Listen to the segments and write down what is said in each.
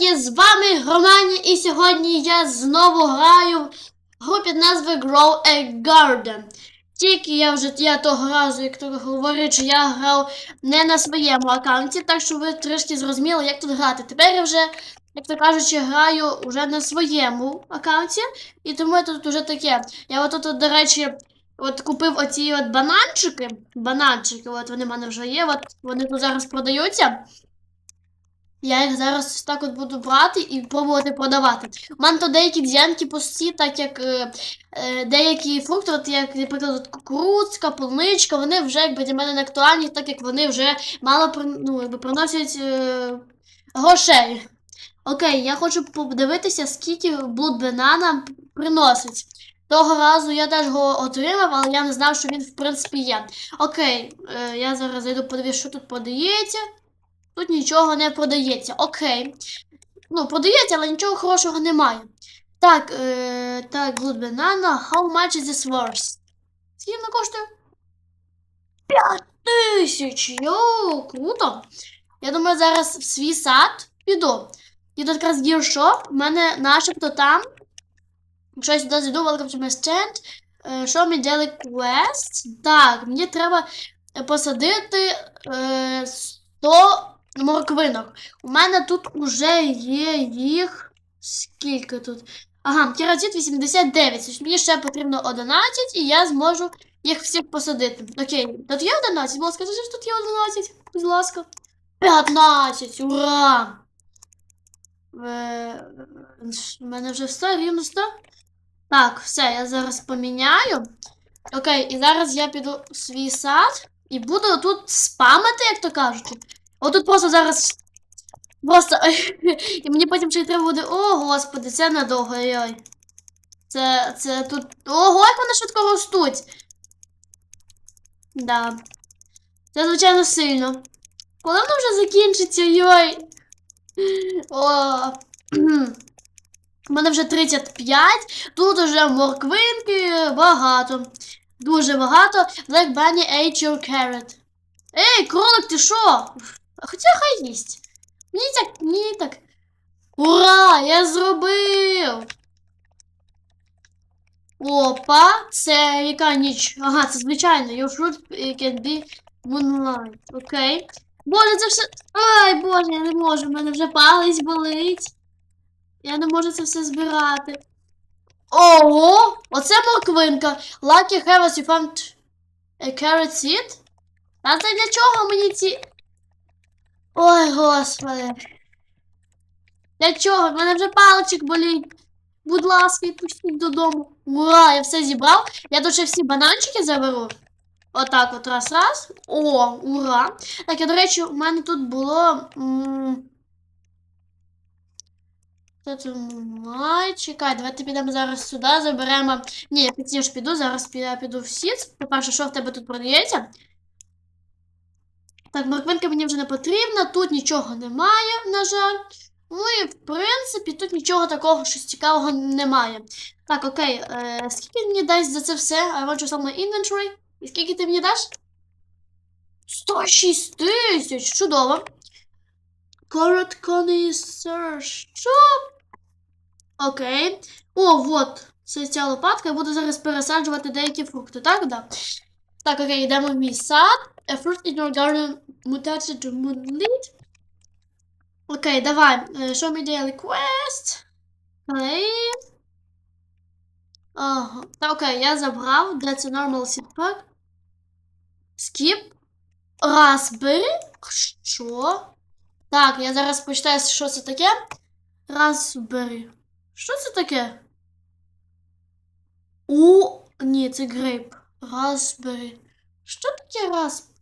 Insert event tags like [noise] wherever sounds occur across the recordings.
ребятки, з вами Романі, і сьогодні я знову граю в гру під назвою Grow a Garden. Тільки я вже я того разу, як то говорить, що я грав не на своєму аккаунті, так що ви трішки зрозуміли, як тут грати. Тепер я вже, як то кажучи, граю вже на своєму аккаунті, і тому тут вже таке. Я от тут, до речі, от купив оці от бананчики. Бананчики, от вони в мене вже є, от вони тут зараз продаються. Я їх зараз так от буду брати і пробувати продавати. У мене то деякі ділянки пусті, так як е, е, деякі фрукти, от як, наприклад, кукурудзка, полуничка, вони вже якби для мене не актуальні, так як вони вже мало ну, якби, приносять е, грошей. Окей, я хочу подивитися, скільки Blood Banana приносить. Того разу я теж його отримав, але я не знав, що він в принципі є. Окей, е, я зараз зайду подивлюсь, що тут подається. Тут нічого не продається. Окей. Ну, продається, але нічого хорошого немає. Так, е, так, Good Banana. How much is this worth? Скільки вона коштує? 5 тисяч! Йоу, круто! Я думаю, зараз в свій сад піду. І тут якраз гіршоп, в мене начебто там. Якщо я сюди зайду, welcome to my stand. Е, Show me daily quest. Так, мені треба е, посадити е, 100 морквинок. У мене тут уже є їх. Скільки тут? Ага, кератит 89. Тобто мені ще потрібно 11, і я зможу їх всіх посадити. Окей, тут є 11? Будь ласка, що тут є 11. Будь ласка. 15! Ура! Е, У мене вже все, рівно 100. Так, все, я зараз поміняю. Окей, і зараз я піду в свій сад і буду тут спамити, як то кажуть. Отут просто зараз. Просто. [laughs] І мені потім ще й треба буде. О, господи, це надовго. Ой. Це. Це тут. Ого, як вони швидко ростуть. Да. Це, звичайно, сильно. Коли воно вже закінчиться, йой. О. [clears throat] У мене вже 35. Тут вже морквинки багато. Дуже багато. Black Bunny ate your carrot. Ей, кролик, ти що? Хоча хай їсть. Мені так, мені так. Ура! Я зробив! Опа, це яка ніч? Ага, це звичайно. Your fruit can be moonlight. Окей. Боже, це все. Ай, боже, я не можу, в мене вже палець болить. Я не можу це все збирати. Ого! Оце морквинка. Lucky Harvest, you found a carrot seed? А це для чого мені ці. Ой, господи. Для чого? В мене вже паличок болить. Будь ласка, відпустіть додому. Ура, я все зібрав. Я тут ще всі бананчики заберу. Отак от раз раз. О, ура. Так, і, до речі, у мене тут було. тут май, чекай, давайте підемо зараз сюди, заберемо. Ні, я пізніше піду, зараз я піду в сіт. По-перше, що в тебе тут продається? Так, морквинка мені вже не потрібна, тут нічого немає, на жаль. Ну і в принципі тут нічого такого щось цікавого немає. Так, окей, е, скільки мені дасть за це все? I want to sell my inventory. І скільки ти мені даш? 106 тисяч! Чудово. Correct connoisseur. Що? Окей. О, вот. Це ця лопатка. Я буду зараз пересаджувати деякі фрукти, так? Да. Так, окей, йдемо в мій сад. A fruit in your garden mutated to moonlit. Окей, давай. Е, Show me daily quest. Окей. Ага. Та я забрав. That's a normal seed pack. Skip. Raspberry. Що? Так, я зараз почитаю, що це таке. Raspberry. Що це таке? У, ні, це грейп. Raspberry. Що таке Raspberry?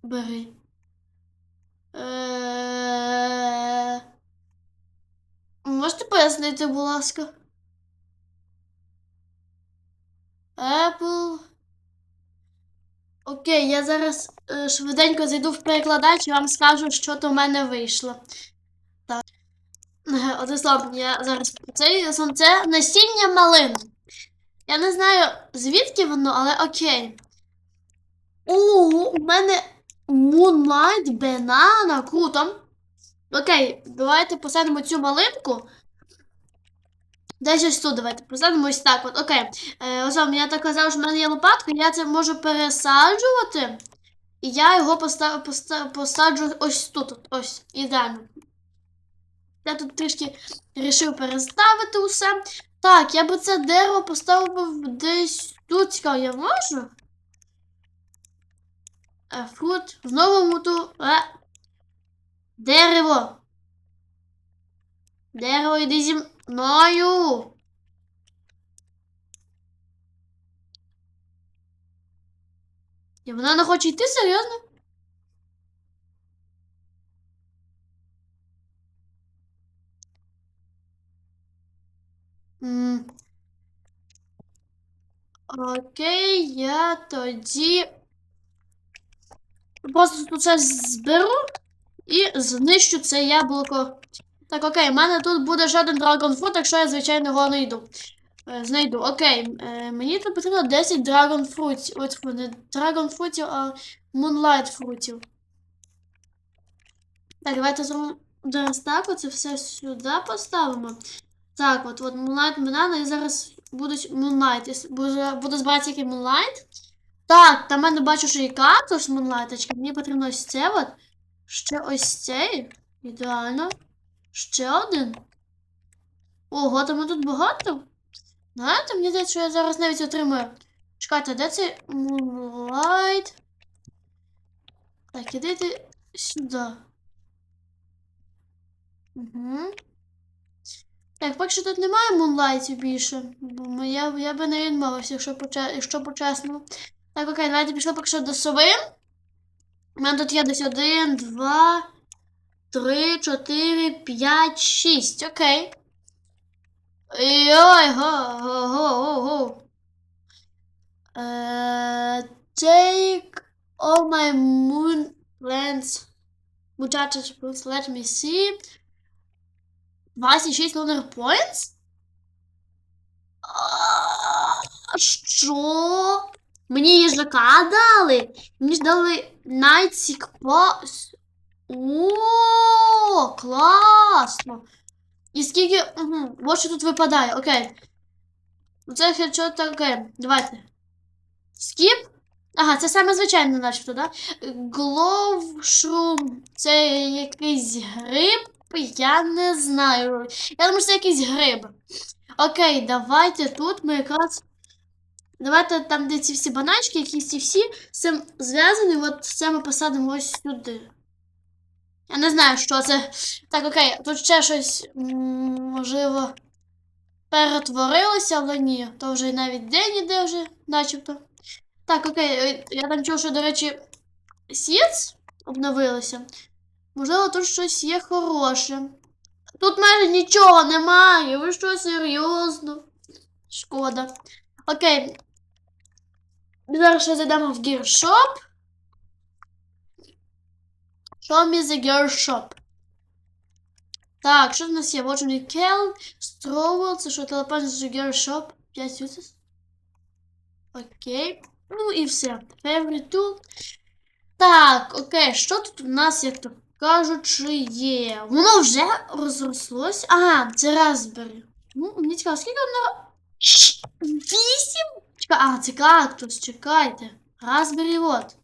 Е... Можете пояснити, будь ласка? Apple. Окей, я зараз е, швиденько зайду в перекладач і вам скажу, що то в мене вийшло. Так. Е, Одним я зараз це сам насіння малин. Я не знаю, звідки воно, але окей. У, у мене Moonlight Banana. Круто. Окей, давайте посадимо цю малинку. Десь ось тут давайте посадимо ось так. От, окей. Е, ось я так казав, що в мене є лопатка, я це можу пересаджувати. І я його поста- поста- посаджу ось тут. От, ось, ідеально. Я тут трішки вирішив переставити усе. Так, я би це дерево поставив десь тут. Цікаво, я можу? Е, фрут. Знову муту. Е. Дерево. Дерево, йди зі мною. І вона не хоче йти, серйозно? Окей, я тоді просто тут це зберу і знищу це яблуко. Так, окей, в мене тут буде ще один драгонфрут, якщо я, звичайно, його знайду. Е, Знайду. Окей. Е, мені тут потрібно 10 драгонфрутів. От фу, не драгонфрутів, а мунлайт фрутів. Так, давайте зробимо зараз так, оце все сюди поставимо. Так, от, от Moonlight Banana, і зараз будуть Moonlight. С- Буду, буду збирати який Moonlight. Так, там мене бачу, що є кактус Moonlight. Мені потрібно ось це от. Ще ось цей. Ідеально. Ще один. Ого, там тут багато. Знаєте, мені здається, що я зараз навіть отримаю. Чекайте, де цей Moonlight? Так, ідите сюди. Угу. Так, поки що тут немає мунлайтів більше. Бо я, я би не відмовився, якщо, поче, якщо по-чесному. Так, окей, давайте пішли поки що до сови. У мене тут є десь один, два, три, чотири, п'ять, шість. Окей. Ой, го, го, го, го. Е, take all my moon plants. Muchachos, please let me see. 26 lunar points? Що? Мені їжака дали? Мені ж дали Пас. О, класно. І скільки. Угу. Ось що тут випадає, окей. Це хедшот, окей. Давайте. Скіп. Ага, це саме звичайне, начебто, да? Гловшрум. Це якийсь гриб. Я не знаю. Я думаю, що це якийсь гриб. Окей, давайте тут ми якраз. Давайте там, де ці всі баначки, якісь ці всі з зв'язані, от це ми посадимо ось сюди. Я не знаю, що це. Так, окей, тут ще щось, можливо, перетворилося, але ні. То вже навіть день іде вже, начебто. Так, окей, е, я там чув, що, до речі, сіц обновилося. Можливо, тут щось є хороше. Тут майже нічого немає. Ви що, серйозно? Шкода. Окей. Ми зараз ще зайдемо в гіршоп. Show me the gear shop. Так, що в нас є? Watch me kill, Strovell, це що, телепон з gear shop. 5 uses. Окей. Ну і все. Favorite tool. Так, окей, що тут у нас, як то кажучи, є? Воно вже розрослось. Ага, це Raspberry. Ну, мені цікаво, скільки воно. Щ, Вісім? Чекай, а, це кактус, чекайте. Raspberry от.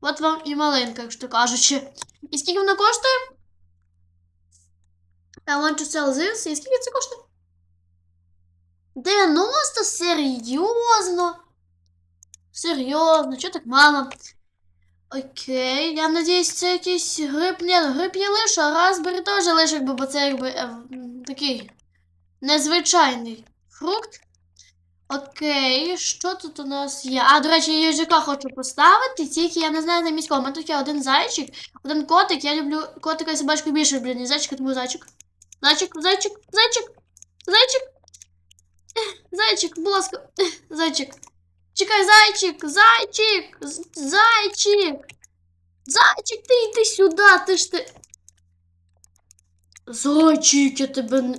От вам і маленька, якщо кажучи. І скільки воно коштує? I want to sell this. І скільки це коштує? 90? Серйозно? Серйозно, чого так мало? Окей, я надіюсь, це якийсь гриб. Ні, ну гриб є лише, а Raspberry теж якби, бо це якби е, такий незвичайний фрукт. Окей, що тут у нас є? А, до речі, я їжака хочу поставити, тільки я не знаю на міського. У мене тут є один зайчик, один котик. Я люблю котика і собачку більше люблю, ніж зайчика, тому зайчик. Зайчик, зайчик, зайчик, зайчик. Зайчик, будь ласка, зайчик. Чекай, зайчик, зайчик, зайчик. Зайчик, ти йди сюди, ти ж ти. Зайчик, я тебе.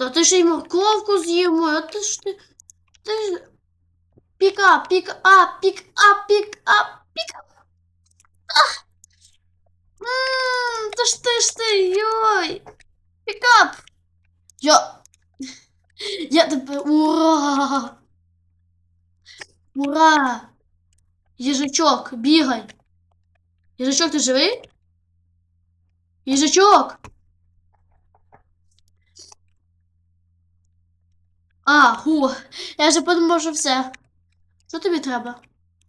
Та ти ж і морковку з'їмо, а ти ж ти. Ти ж. Піка, пік, а, пік, а, пік, а, пік. ж ти? Йой! Пікап! Я. Я тебе. Ура! Ура! Їжачок, бігай! Їжачок, ти живий? Їжачок! А, ху, я вже подумав, що все. Що тобі треба?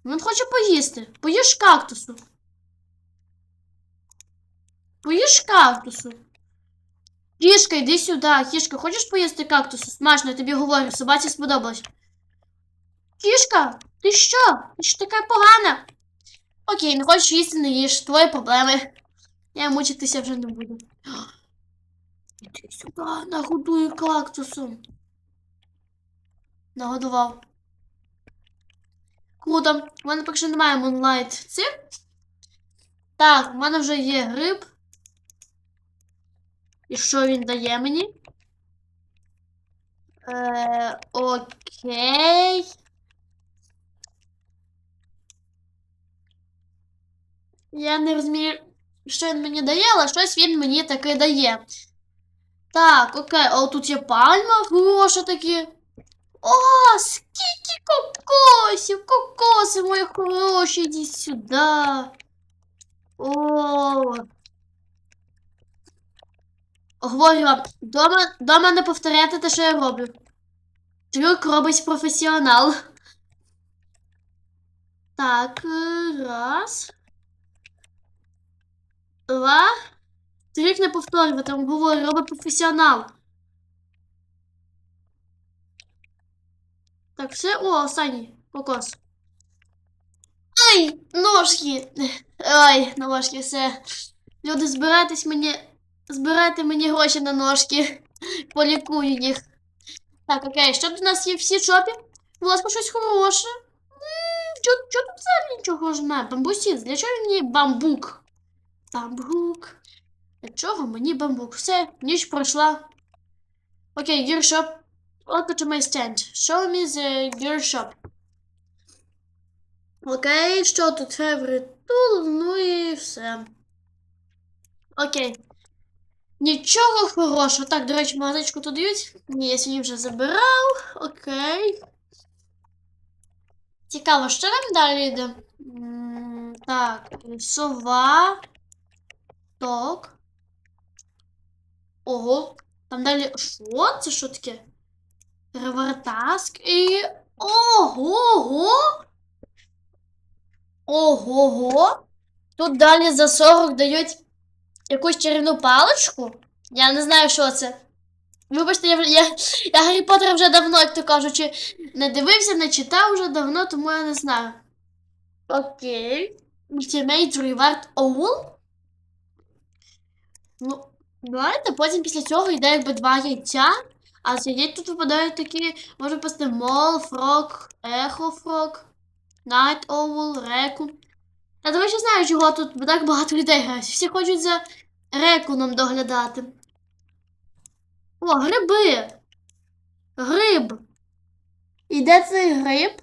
Він хоче поїсти. Поїж кактусу. Поїж кактусу. Кішка, йди сюди. Кішка, хочеш поїсти кактусу? Смачно, я тобі говорю, собаці сподобалось. Кішка, ти що? Ти що така погана? Окей, не хочеш їсти, не їж. Твої проблеми. Я мучитися вже не буду. Іди сюди, нагодую кактусом. Нагодував. Круто. У мене поки що немає Moonlight цих. Так, у мене вже є гриб. І що він дає мені? Е, окей. Я не розумію, що він мені дає, але щось він мені таки дає. Так, окей, о, тут є пальма, хороша такі. О, скільки кокосів, кокоси мої хороші, йдіть сюди. О. Говорю вам, дома, дома не повторяйте те, що я роблю. Трюк робить професіонал. Так, е, раз. Два. Трюк не повторювати, говорю, робить професіонал. Так, все. О, останній кокос. Ай, ножки. Ай, ножки, все. Люди, збирайтесь мені. Збирайте мені гроші на ножки. Полікую їх. Так, окей, що тут у нас є всі чопі? Будь ласка, щось хороше. Чо тут взагалі нічого ж немає? Бамбусіт, для чого мені бамбук? Бамбук. Для чого мені бамбук? Все, ніч пройшла. Окей, гіршоп. Welcome to my stand. Show me the gear shop. Окей, що тут favorite tool, ну і все. Окей. Нічого хорошого. Так, до речі, магазичку тут дають. Ні, я сьогодні вже забирав. Окей. Цікаво, що нам далі йде? Так, сова. Так. Ого. Там далі. Що? Це що таке? Ревертаск і. Ого-го! Ого-го! Тут далі за 40 дають якусь чарівну паличку. Я не знаю, що це. Вибачте, я, я, я Гаррі Поттера вже давно, як то кажучи, не дивився, не читав вже давно, тому я не знаю. Окей. Ultimate Reward Owl. Ну, давайте потім після цього йде якби два яйця. А яєць тут випадають такі, може пасти Мол, Фрог, Ехо Фрог, Night Owl, Рекун. Я, до речі, знаю, чого тут так багато людей грають. Всі хочуть за рекуном доглядати. О, гриби. Гриб. І де цей гриб?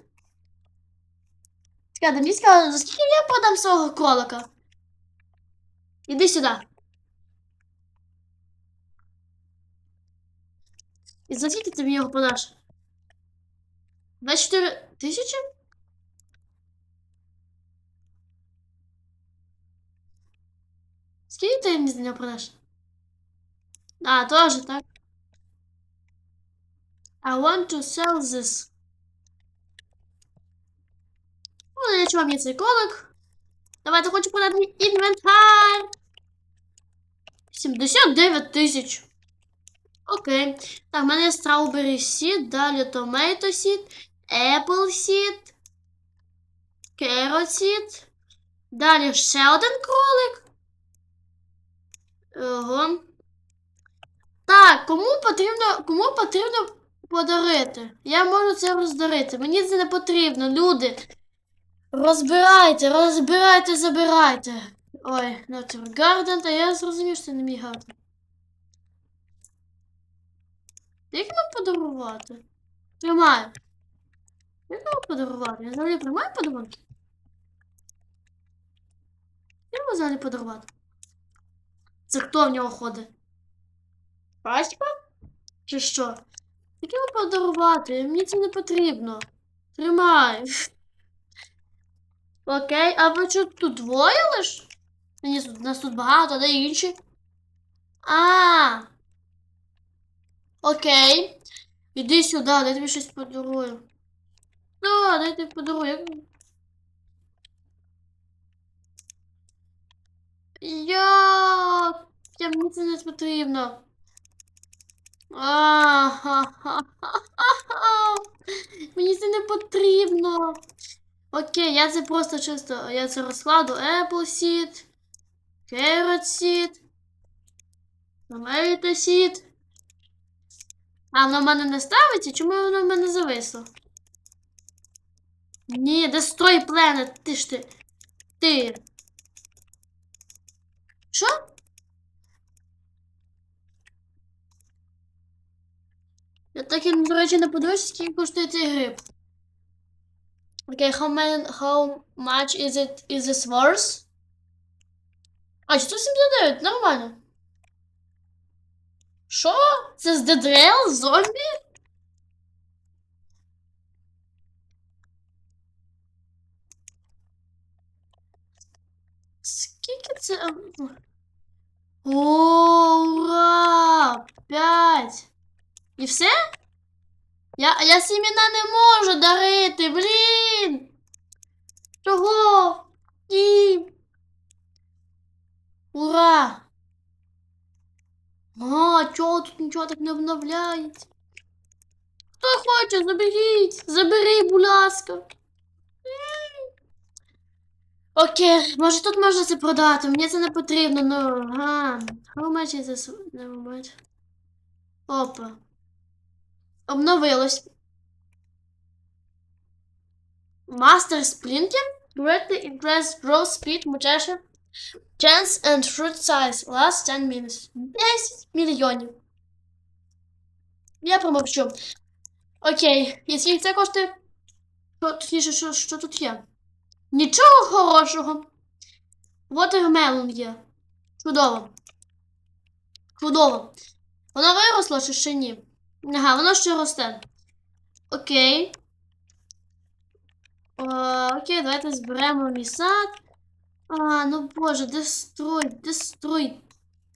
Чекайте, мені сказали, за скільки я продам свого кролика? Іди сюди. І за скільки ти мені його продаш? 24 тисячі? Скільки ти мені за нього продаш? А, тоже так. I want to sell this. Ну, я чувак, мені цей кролик. Давайте хочу продати мій інвентар. 79 тисяч. Окей. Так, в мене Strawberry Seed, далі Tomato Seed, Apple Seed, Carrot Seed. Далі ще один кролик. Ого. Так, кому потрібно, кому потрібно подарити? Я можу це роздарити. Мені це не потрібно, люди. Розбирайте, розбирайте, забирайте. Ой, Nature Garden, та я зрозумів, що це не мій гарден. Як йому подарувати? Тримаю. Як йому подарувати? Я взагалі приймаю подарунки? Як йому взагалі подарувати? Це хто в нього ходить? Батько? Чи що? Яке йому подарувати? Мені це не потрібно. Тримай. [laughs] Окей, а ви що тут двоє лиш? Ні, тут- нас тут багато, де інші? А. Окей. Іди сюди, дай тобі щось подарую. Ну, дай тобі подарую. Я... Я мені це не потрібно. А-ха-ха-ха-ха. Мені це не потрібно. Окей, я це просто чисто, я це розкладу. Apple Seed, Carrot Seed, Tomato Seed. А, воно в мене не ставиться? Чому воно в мене зависло? Ні, Destroy Planet, ти ж ти. Ти. Що? Я так і, до речі, не подивився, скільки коштує цей гриб. Окей, how, many, how much is it is this worth? А, 179, нормально. Що? Це з Rail? Зомбі? Скільки це? Ура! П'ять! І все? Я, я сімена не можу дарити, блін! Чого? Ні. Ура! А, чого тут нічого так не обновляється? Хто хоче, заберіть! Забери, будь ласка. Окей, може тут можна це продати, мені це не потрібно, ну, ага. How much is this? Never mind. Опа. Обновилось. Master Splinter greatly increased growth speed, mutation, chance and fruit size. Last 10 minutes. 10 мільйонів. Я промовчу. Окей, скільки це коштує? Що, точніше, що, що тут є? Нічого хорошого. Watermelon є. Чудово. Чудово. Воно виросло чи ще ні? Ага, воно ще росте. Окей. О, окей, давайте зберемо мій сад. А, ну боже, дестрой, дестрой,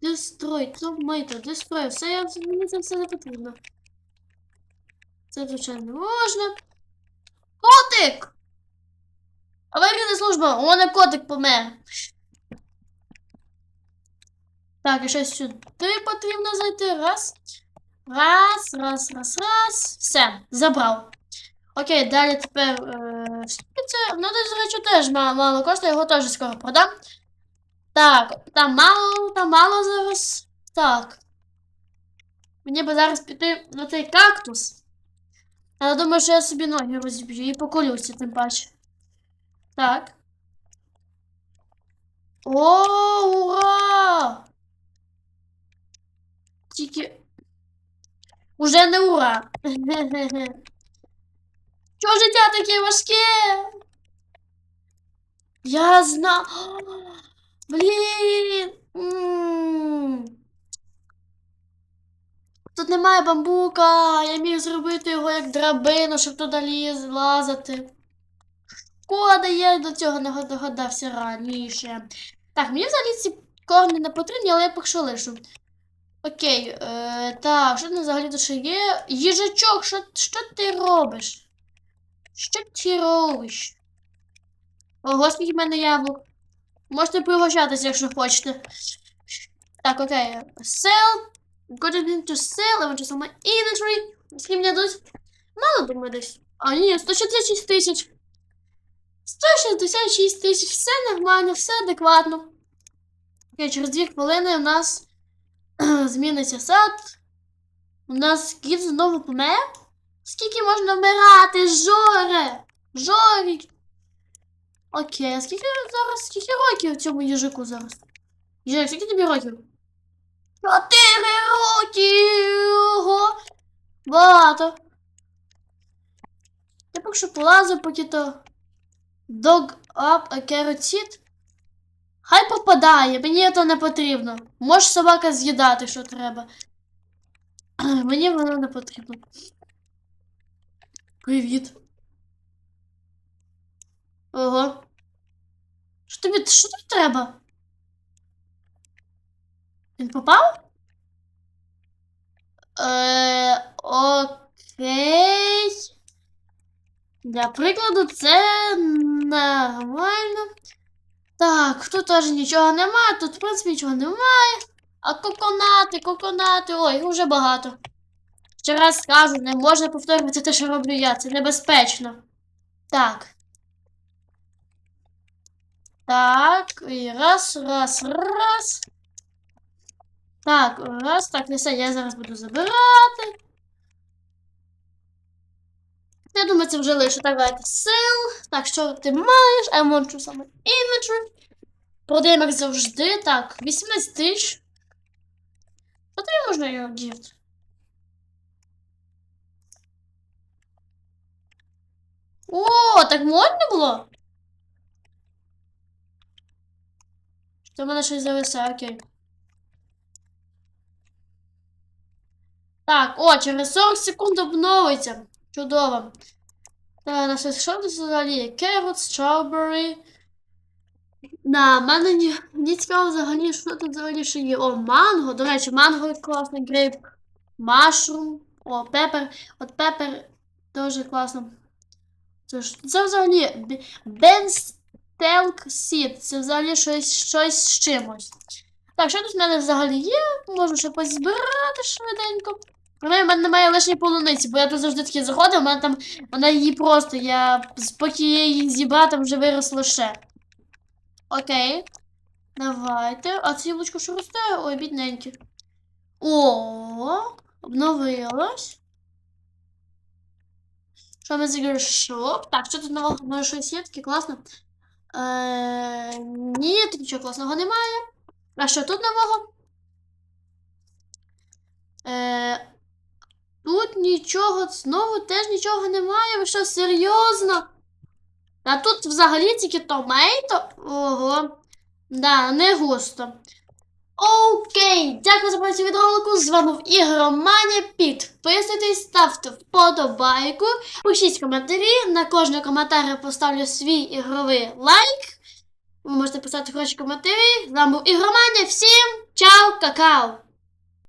дестрой, томейто, дестрой. Все, я, мені це все не потрібно. Це, звичайно, не можна. Котик! Аварійна служба, у мене котик помер. Так, і ще сюди потрібно зайти. Раз. Раз, раз, раз, раз. Все, забрав. Окей, далі тепер. Е, це? Ну, десь, речі, теж мало, мало коштує, його теж скоро продам. Так, там мало, там мало зараз. Так. Мені би зараз піти на цей кактус. Але думаю, що я собі ноги розіб'ю і поколюся, тим паче. Так. О, ура! Тільки. Уже не ура. Чого життя таке важке? Я знаю. Блін. Тут немає бамбука. Я міг зробити його як драбину, щоб туди ліз, лазити. Шкода, я до цього не догадався раніше. Так, мені взагалі ці корни не потрібні, але я поки лишу. Окей, е, так, що там взагалі тут ще є? Їжачок, що, що ти робиш? Що ти робиш? Ого, скільки в мене яблук. Можете пригощатися, якщо хочете. Так, окей. Sell. It into sell. I want to sell my inventory. Скільки мені дадуть? Мало думаю десь. А, ні, 166 тисяч. 166 тисяч. Все нормально, все адекватно. Окей, через 2 хвилини у нас [clears throat] зміниться сад. У нас кіт знову помер. Скільки можна вмирати, Жоре? Жорі. Окей, а скільки зараз, скільки років цьому їжику зараз? Їжак, скільки тобі років? Чотири роки! Ого! Багато. Я поки що полазив, поки то. Dog up a carrot seed. Хай попадає, мені це не потрібно. Може собака з'їдати, що треба. [clears throat] Мені воно не потрібно. Привіт. Ого. Що тобі, що тобі треба? Він попав? Е, окей. Для прикладу, це нормально. Так, тут теж нічого немає, тут, в принципі, нічого немає. А коконати, коконати, ой, вже багато. Ще раз скажу, не можна повторювати те, що роблю я, це небезпечно. Так. Так, і раз, раз, раз. Так, раз, так, не все, я зараз буду забирати. Я думаю, це вже лише так, давайте сил. Так, що ти маєш? I want to саме inventory. Продаємо як завжди. Так, 18 тисяч. Тобі можна його гіфт. О, так можна було? Що в мене щось зависає, окей. Так, о, через 40 секунд обновиться. Чудово. Та, на що тут взагалі? Carrot, strawberry. Да, мене не, не цікаво взагалі, що тут взагалі ще є. О, манго. До речі, манго класний грейп. Машрум. О, пепер. От пепер дуже класно. Це, ж, це взагалі Бенстелк Сід. Це взагалі щось, щось з чимось. Так, що тут в мене взагалі є? Можу ще позбирати швиденько. В мене немає лишньої полуниці, бо я тут завжди таки заходив, в мене там вона її просто, я поки я її зібрав, там вже виросло ще. Окей. Давайте. А це яблучко що росте? Ой, бідненьке. О, обновилось. Що ми загрішов? Так, що тут нового? Може щось є таке класно? Е, ні, тут нічого класного немає. А що тут нового? Е, тут нічого, знову теж нічого немає. Ви що, серйозно? А тут взагалі тільки томейто. Ого. Да, не густо. Окей, дякую за перегляд відеоролику. З вами був Ігромані. Підписуйтесь, ставте вподобайку, пишіть коментарі. На кожний коментар я поставлю свій ігровий лайк. Ви можете писати хороші коментарі. З вами був Ігроманія. Всім чао, какао!